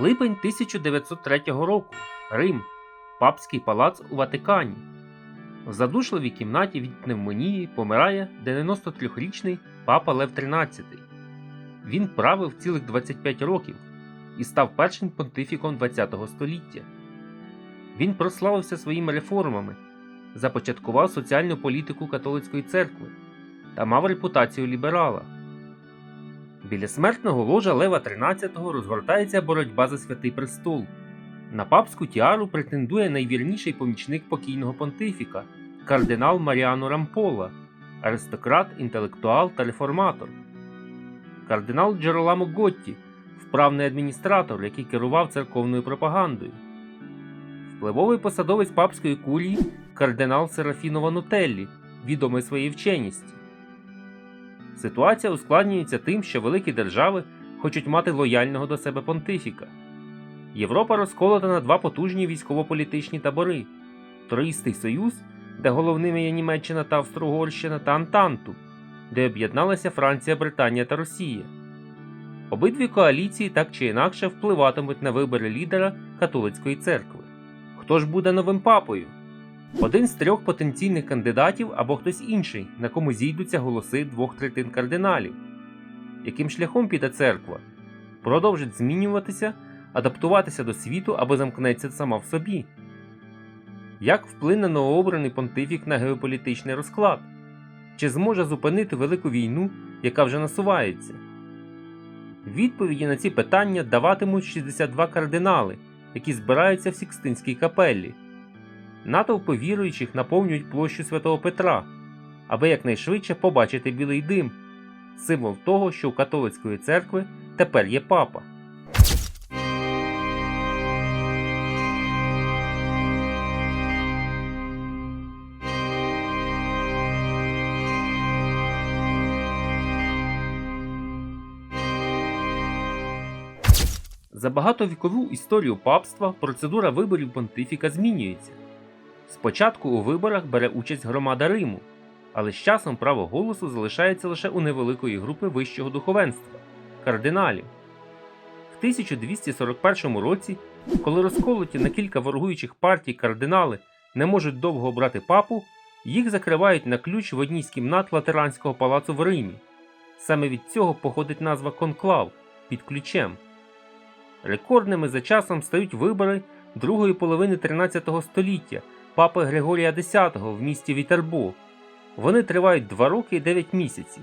Липень 1903 року. Рим. Папський палац у Ватикані. В задушливій кімнаті від пневмонії помирає 93-річний папа Лев XIII. Він правив цілих 25 років і став першим понтифіком ХХ століття. Він прославився своїми реформами, започаткував соціальну політику католицької церкви та мав репутацію ліберала. Біля смертного ложа Лева XIII розгортається боротьба за святий престол. На папську тіару претендує найвірніший помічник покійного понтифіка кардинал Маріано Рампола, аристократ, інтелектуал та реформатор. Кардинал Джероламо Готті, вправний адміністратор, який керував церковною пропагандою. Впливовий посадовець папської курії кардинал Серафіно Ванутеллі, відомий своєю вченістю. Ситуація ускладнюється тим, що великі держави хочуть мати лояльного до себе понтифіка. Європа розколота на два потужні військово-політичні табори: Троїстий Союз, де головними є Німеччина та Австро-Угорщина, та Антанту, де об'єдналися Франція, Британія та Росія. Обидві коаліції так чи інакше впливатимуть на вибори лідера католицької церкви. Хто ж буде новим папою? Один з трьох потенційних кандидатів або хтось інший, на кому зійдуться голоси двох третин кардиналів. Яким шляхом піде церква? Продовжить змінюватися, адаптуватися до світу або замкнеться сама в собі? Як вплине новообраний понтифік на геополітичний розклад? Чи зможе зупинити велику війну, яка вже насувається? Відповіді на ці питання даватимуть 62 кардинали, які збираються в Сікстинській капеллі. Натовпи віруючих наповнюють площу святого Петра, аби якнайшвидше побачити білий дим, символ того, що у католицької церкви тепер є папа. За багатовікову історію папства процедура виборів понтифіка змінюється. Спочатку у виборах бере участь громада Риму, але з часом право голосу залишається лише у невеликої групи вищого духовенства кардиналів. В 1241 році, коли розколоті на кілька ворогуючих партій кардинали не можуть довго обрати папу, їх закривають на ключ в одній з кімнат Латеранського палацу в Римі. Саме від цього походить назва конклав під ключем. Рекордними за часом стають вибори другої половини 13 століття папи Григорія X в місті Вітербо. Вони тривають 2 роки і 9 місяців.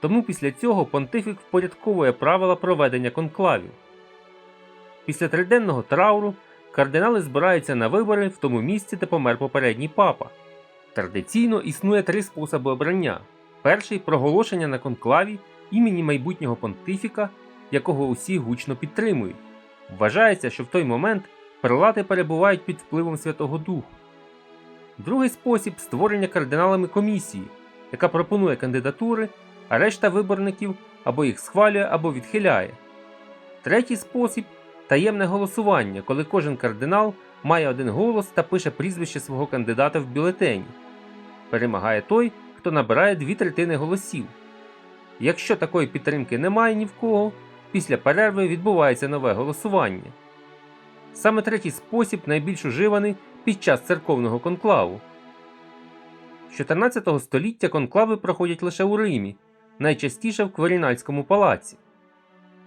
Тому після цього понтифік впорядковує правила проведення конклавів. Після триденного трауру кардинали збираються на вибори в тому місці, де помер попередній папа. Традиційно існує три способи обрання: перший проголошення на конклаві імені майбутнього понтифіка, якого усі гучно підтримують. Вважається, що в той момент прилати перебувають під впливом Святого Духу. Другий спосіб створення кардиналами комісії, яка пропонує кандидатури, а решта виборників або їх схвалює, або відхиляє. Третій спосіб таємне голосування, коли кожен кардинал має один голос та пише прізвище свого кандидата в бюлетені. Перемагає той, хто набирає дві третини голосів. Якщо такої підтримки немає ні в кого, після перерви відбувається нове голосування. Саме третій спосіб найбільш уживаний під час церковного конклаву. З 14 століття конклави проходять лише у Римі, найчастіше в Кверінальському палаці.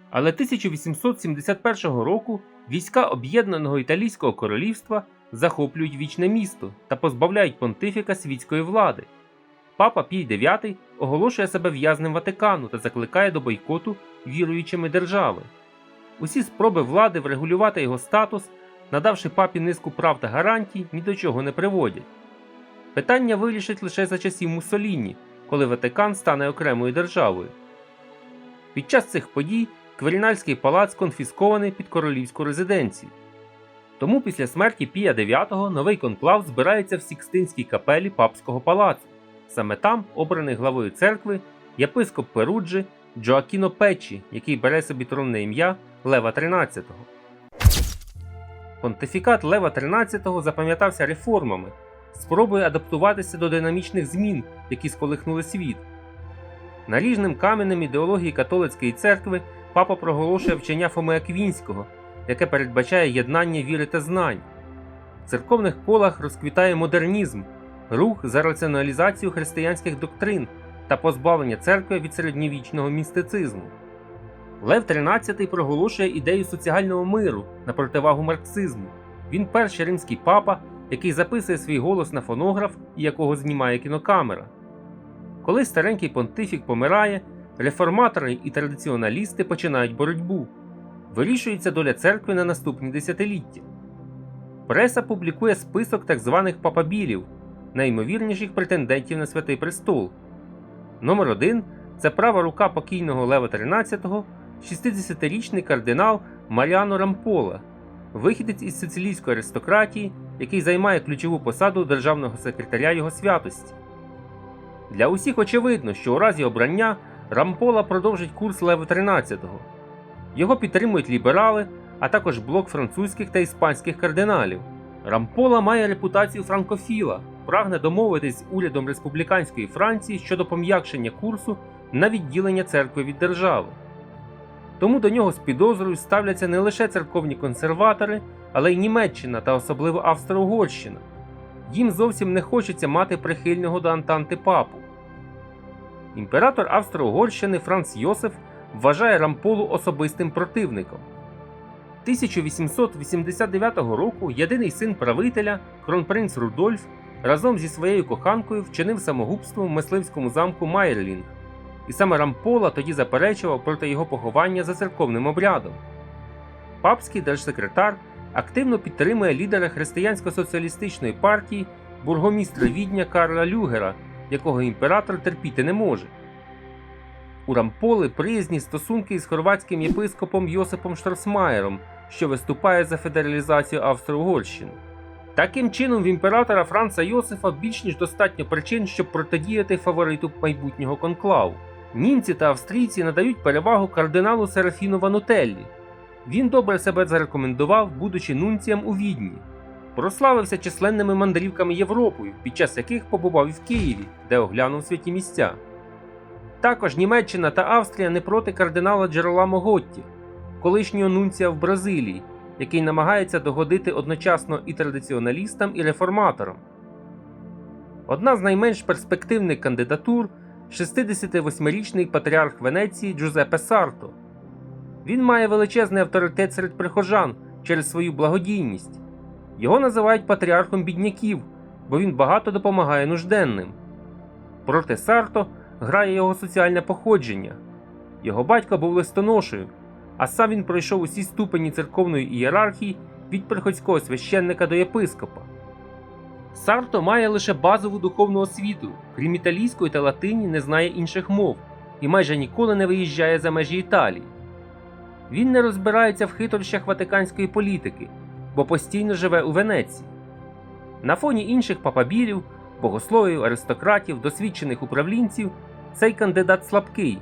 Але 1871 року війська Об'єднаного Італійського королівства захоплюють вічне місто та позбавляють понтифіка світської влади. Папа Пій IX оголошує себе в'язнем Ватикану та закликає до бойкоту віруючими держави. Усі спроби влади врегулювати його статус, надавши папі низку прав та гарантій, ні до чого не приводять. Питання вирішить лише за часів Муссоліні, коли Ватикан стане окремою державою. Під час цих подій Кверінальський палац конфіскований під королівську резиденцію. Тому після смерті Пія IX новий конклав збирається в Сікстинській капелі папського палацу. Саме там обраний главою церкви єпископ Перуджі Джоакіно Печі, який бере собі тронне ім'я Лева XIII. Понтифікат Лева XIII запам'ятався реформами, спробою адаптуватися до динамічних змін, які сколихнули світ. Наріжним каменем ідеології католицької церкви папа проголошує вчення Фоми Аквінського, яке передбачає єднання віри та знань. В церковних колах розквітає модернізм, рух за раціоналізацію християнських доктрин та позбавлення церкви від середньовічного містицизму. Лев XIII проголошує ідею соціального миру на противагу марксизму. Він перший римський папа, який записує свій голос на фонограф і якого знімає кінокамера. Коли старенький понтифік помирає, реформатори і традиціоналісти починають боротьбу. Вирішується доля церкви на наступні десятиліття. Преса публікує список так званих папабілів, найімовірніших претендентів на святий престол. Номер 1 це права рука покійного Лева XIII, 60-річний кардинал Маріано Рампола, вихідець із сицилійської аристократії, який займає ключову посаду державного секретаря його святості. Для усіх очевидно, що у разі обрання Рампола продовжить курс Лева XIII. Його підтримують ліберали, а також блок французьких та іспанських кардиналів. Рампола має репутацію франкофіла, прагне домовитись з урядом республіканської Франції щодо пом'якшення курсу на відділення церкви від держави. Тому до нього з підозрою ставляться не лише церковні консерватори, але й Німеччина та особливо Австро-Угорщина. Їм зовсім не хочеться мати прихильного до Антанти папу. Імператор Австро-Угорщини Франц Йосиф вважає Рамполу особистим противником. 1889 року єдиний син правителя, кронпринц Рудольф, разом зі своєю коханкою вчинив самогубство в мисливському замку Майерлінг, і саме Рампола тоді заперечував проти його поховання за церковним обрядом. Папський держсекретар активно підтримує лідера християнсько-соціалістичної партії бургомістра Відня Карла Люгера, якого імператор терпіти не може. У Рамполи приязні стосунки із хорватським єпископом Йосипом Штросмаєром, що виступає за федералізацію Австро-Угорщини. Таким чином, в імператора Франца Йосифа більш ніж достатньо причин, щоб протидіяти фавориту майбутнього конклаву. Німці та австрійці надають перевагу кардиналу Серафіну Ванутеллі. Він добре себе зарекомендував, будучи нунцієм у Відні. Прославився численними мандрівками Європою, під час яких побував і в Києві, де оглянув святі місця. Також Німеччина та Австрія не проти кардинала Джероламо Готті, колишнього нунція в Бразилії, який намагається догодити одночасно і традиціоналістам, і реформаторам. Одна з найменш перспективних кандидатур 68-річний патріарх Венеції Джузеппе Сарто. Він має величезний авторитет серед прихожан через свою благодійність. Його називають патріархом бідняків, бо він багато допомагає нужденним. Проти Сарто грає його соціальне походження. Його батько був листоношею, а сам він пройшов усі ступені церковної ієрархії від приходського священника до єпископа. Сарто має лише базову духовну освіту, крім італійської та латині, не знає інших мов і майже ніколи не виїжджає за межі Італії. Він не розбирається в хитрощах ватиканської політики, бо постійно живе у Венеції. На фоні інших папабілів, богословів, аристократів, досвідчених управлінців цей кандидат слабкий.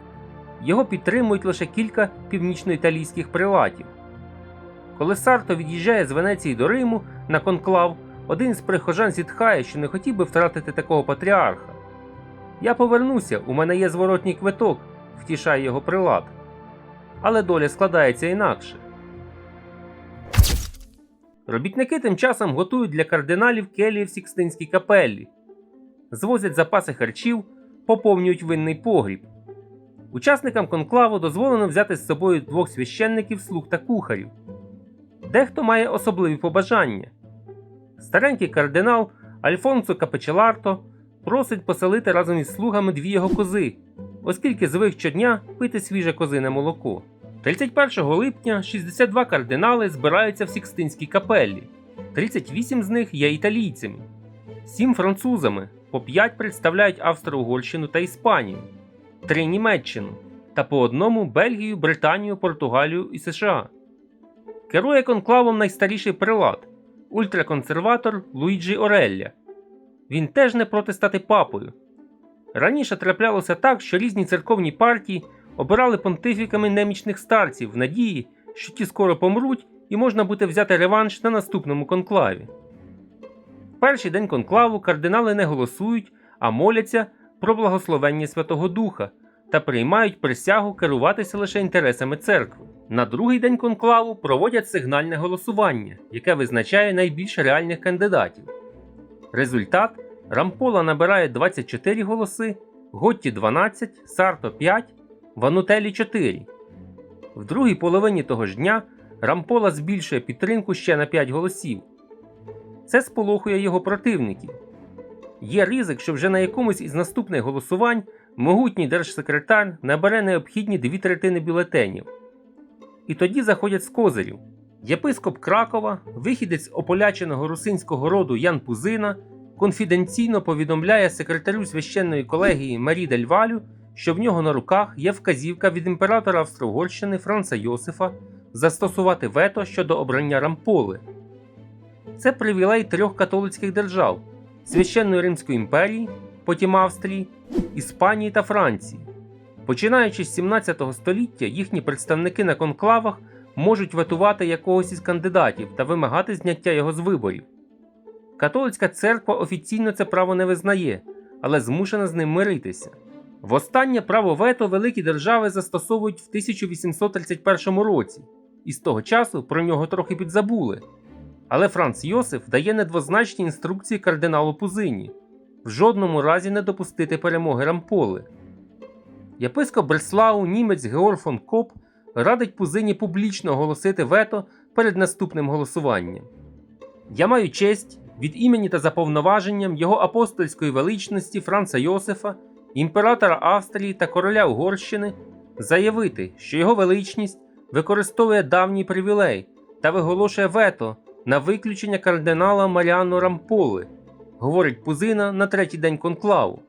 Його підтримують лише кілька північноіталійських прилатів. Коли Сарто від'їжджає з Венеції до Риму на конклав, один з прихожан зітхає, що не хотів би втратити такого патріарха. Я повернуся, у мене є зворотній квиток, втішає його прилад. Але доля складається інакше. Робітники тим часом готують для кардиналів келії в Сікстинській капеллі, звозять запаси харчів, поповнюють винний погріб. Учасникам конклаву дозволено взяти з собою двох священників, слуг та кухарів. Дехто має особливі побажання. Старенький кардинал Альфонсо Капечеларто просить поселити разом із слугами дві його кози, оскільки звик щодня пити свіже козине молоко. 31 липня 62 кардинали збираються в Сікстинській капеллі. 38 з них є італійцями, 7 французами, по 5 представляють Австро-Угорщину та Іспанію, 3 Німеччину та по одному Бельгію, Британію, Португалію і США. Керує конклавом найстаріший прилад, ультраконсерватор Луїджі Орелля. Він теж не проти стати папою. Раніше траплялося так, що різні церковні партії обирали понтифіками немічних старців в надії, що ті скоро помруть і можна буде взяти реванш на наступному конклаві. В перший день конклаву кардинали не голосують, а моляться про благословення Святого Духа та приймають присягу керуватися лише інтересами церкви. На другий день конклаву проводять сигнальне голосування, яке визначає найбільш реальних кандидатів. Результат Рампола набирає 24 голоси, Готті 12, Сарто 5, Ванутелі 4. В другій половині того ж дня Рампола збільшує підтримку ще на 5 голосів. Це сполохує його противників. Є ризик, що вже на якомусь із наступних голосувань могутній держсекретар набере необхідні дві третини бюлетенів. І тоді заходять з козирів. Єпископ Кракова, вихідець ополяченого русинського роду Ян Пузина, конфіденційно повідомляє секретарю священної колегії Марі Дель Валю, що в нього на руках є вказівка від імператора Австро-Угорщини Франца Йосифа застосувати вето щодо обрання рамполи. Це привілей трьох католицьких держав Священної Римської імперії, потім Австрії, Іспанії та Франції. Починаючи з 17 століття, їхні представники на конклавах можуть ветувати якогось із кандидатів та вимагати зняття його з виборів. Католицька церква офіційно це право не визнає, але змушена з ним миритися. Востаннє право вето великі держави застосовують в 1831 році, і з того часу про нього трохи підзабули. Але Франц Йосиф дає недвозначні інструкції кардиналу Пузині в жодному разі не допустити перемоги Рамполи. Єпископ Бреслау, німець Георг фон Коп радить Пузині публічно оголосити вето перед наступним голосуванням. Я маю честь від імені та за повноваженням його апостольської величності Франца Йосифа, імператора Австрії та короля Угорщини заявити, що його величність використовує давній привілей та виголошує вето на виключення кардинала Маріано Рамполи, говорить Пузина на третій день конклаву.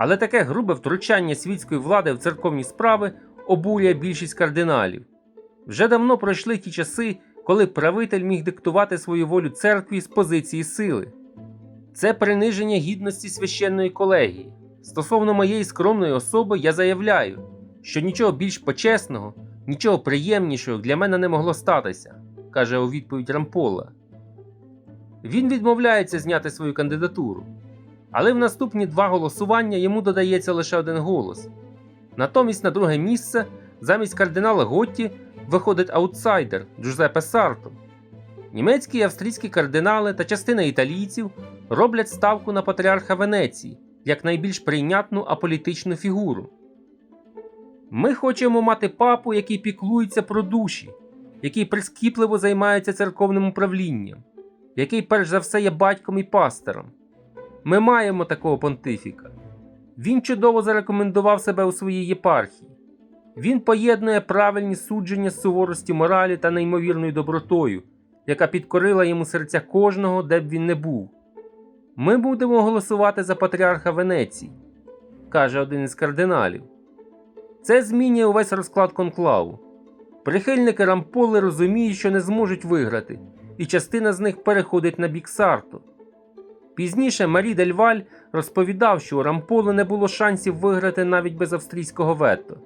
Але таке грубе втручання світської влади в церковні справи обурює більшість кардиналів. Вже давно пройшли ті часи, коли правитель міг диктувати свою волю церкві з позиції сили. Це приниження гідності священної колегії. Стосовно моєї скромної особи, я заявляю, що нічого більш почесного, нічого приємнішого для мене не могло статися, каже у відповідь Рампола. Він відмовляється зняти свою кандидатуру, але в наступні два голосування йому додається лише один голос. Натомість на друге місце замість кардинала Готті виходить аутсайдер Джузеппе Сарто. Німецькі і австрійські кардинали та частина італійців роблять ставку на патріарха Венеції як найбільш прийнятну аполітичну фігуру. Ми хочемо мати папу, який піклується про душі, який прискіпливо займається церковним управлінням, який перш за все є батьком і пастором. Ми маємо такого понтифіка. Він чудово зарекомендував себе у своїй єпархії. Він поєднує правильні судження з суворості моралі та неймовірною добротою, яка підкорила йому серця кожного, де б він не був. Ми будемо голосувати за патріарха Венеції, каже один із кардиналів. Це змінює увесь розклад конклаву. Прихильники Рамполи розуміють, що не зможуть виграти, і частина з них переходить на бік Сарту. Пізніше Марі Дельваль розповідав, що у Рамполи не було шансів виграти навіть без австрійського вето.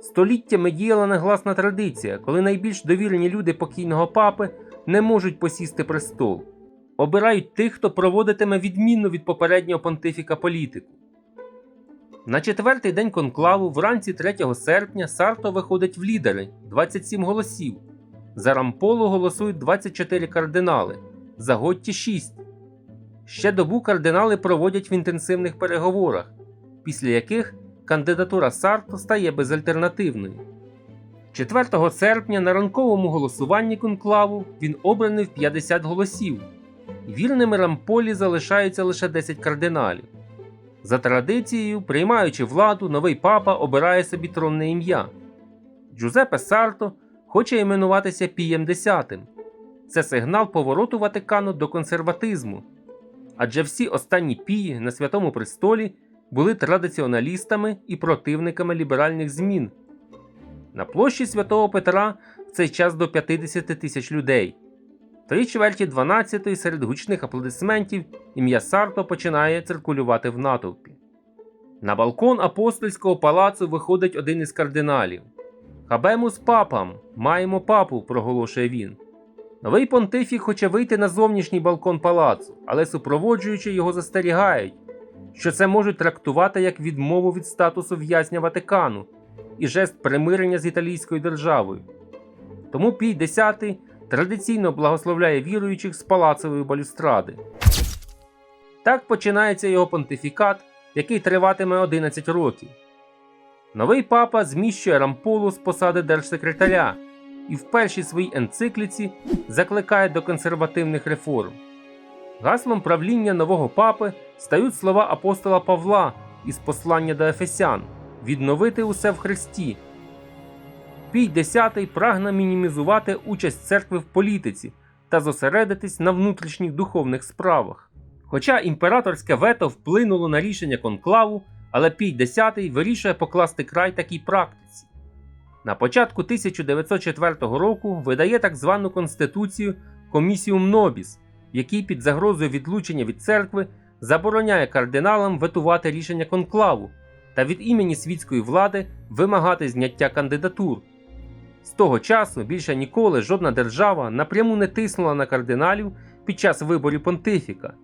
Століттями діяла негласна традиція, коли найбільш довірені люди покійного папи не можуть посісти престол, обирають тих, хто проводитиме відмінну від попереднього понтифіка політику. На четвертий день конклаву, вранці 3 серпня, Сарто виходить в лідери 27 голосів. За Рамполу голосують 24 кардинали, за Готті 6. Ще добу кардинали проводять в інтенсивних переговорах, після яких кандидатура Сарто стає безальтернативною. 4 серпня на ранковому голосуванні конклаву він обраний в 50 голосів. Вірними Рамполі залишаються лише 10 кардиналів. За традицією, приймаючи владу, новий папа обирає собі тронне ім'я. Джузеппе Сарто хоче іменуватися Пієм X. Це сигнал повороту Ватикану до консерватизму. Адже всі останні пії на святому престолі були традиціоналістами і противниками ліберальних змін. На площі святого Петра в цей час до 50 тисяч людей. Три чверті 12-ї серед гучних аплодисментів ім'я Сарто починає циркулювати в натовпі. На балкон апостольського палацу виходить один із кардиналів. Хабемус папам, маємо папу, проголошує він. Новий понтифік хоче вийти на зовнішній балкон палацу, але супроводжуючи його застерігають, що це можуть трактувати як відмову від статусу в'язня Ватикану і жест примирення з італійською державою. Тому Пій X традиційно благословляє віруючих з палацової балюстради. Так починається його понтифікат, який триватиме 11 років. Новий папа зміщує Рамполу з посади держсекретаря і в першій своїй енцикліці закликає до консервативних реформ. Гаслом правління нового папи стають слова апостола Павла із послання до Ефесян відновити усе в Христі. Пій X прагне мінімізувати участь церкви в політиці та зосередитись на внутрішніх духовних справах. Хоча імператорське вето вплинуло на рішення конклаву, але Пій X вирішує покласти край такій практиці. На початку 1904 року видає так звану конституцію Комісіум Нобіс, в якій під загрозою відлучення від церкви забороняє кардиналам ветувати рішення конклаву та від імені світської влади вимагати зняття кандидатур. З того часу більше ніколи жодна держава напряму не тиснула на кардиналів під час виборів понтифіка.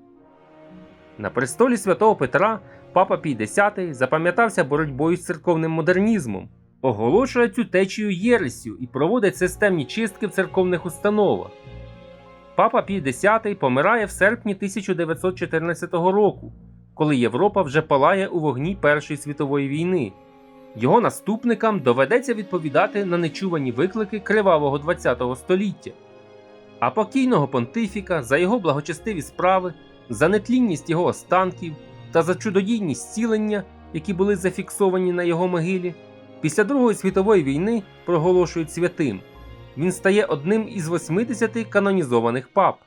На престолі святого Петра папа Пій X запам'ятався боротьбою з церковним модернізмом, оголошує цю течію єресю і проводить системні чистки в церковних установах. Папа Пій X помирає в серпні 1914 року, коли Європа вже палає у вогні Першої світової війни. Його наступникам доведеться відповідати на нечувані виклики кривавого ХХ століття. А покійного понтифіка за його благочестиві справи, за нетлінність його останків та за чудодійні зцілення, які були зафіксовані на його могилі, після Другої світової війни проголошують святим. Він стає одним із 80 канонізованих пап.